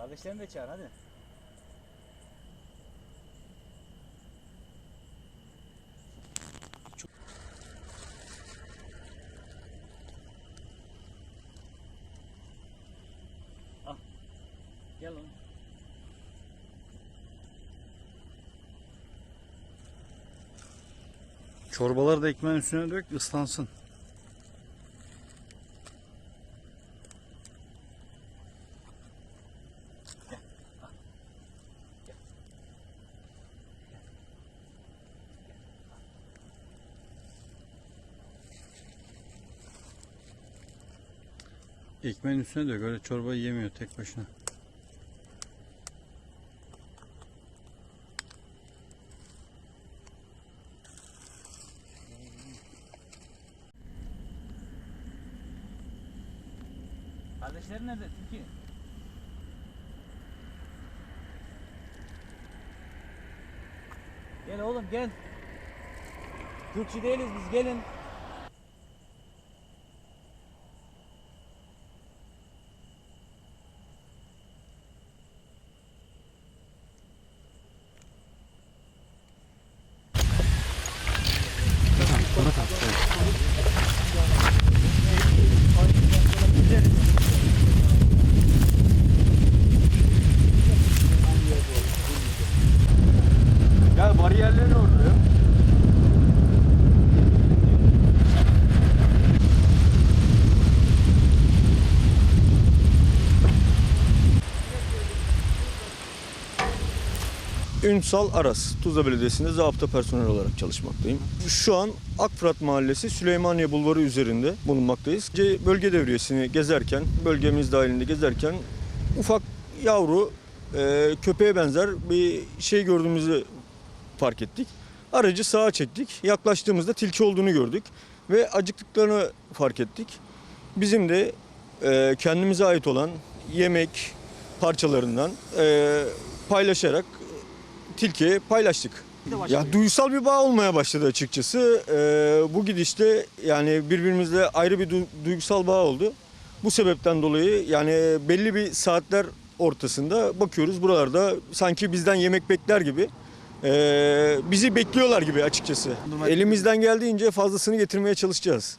Kardeşlerini de çağır hadi. Al. Gel oğlum. Çorbaları da ekmeğin üstüne dök ıslansın. Ekmeğin üstüne dök öyle çorbayı yemiyor tek başına. Kardeşlerin nerede? Tilki. Gel oğlum gel. Türkçü değiliz biz gelin. Ya bariyerlerin orada ya. Ünsal Aras, Tuzla Belediyesi'nde zabıta personel olarak çalışmaktayım. Şu an Akfırat Mahallesi Süleymaniye Bulvarı üzerinde bulunmaktayız. Bölge devriyesini gezerken, bölgemiz dahilinde gezerken ufak yavru e, köpeğe benzer bir şey gördüğümüzü fark ettik. Aracı sağa çektik. Yaklaştığımızda tilki olduğunu gördük ve acıktıklarını fark ettik. Bizim de e, kendimize ait olan yemek parçalarından e, paylaşarak tilkiye paylaştık. Ya duygusal bir bağ olmaya başladı açıkçası. E, bu gidişte yani birbirimizle ayrı bir du- duygusal bağ oldu. Bu sebepten dolayı yani belli bir saatler ortasında bakıyoruz buralarda sanki bizden yemek bekler gibi e, bizi bekliyorlar gibi açıkçası. Elimizden geldiğince fazlasını getirmeye çalışacağız.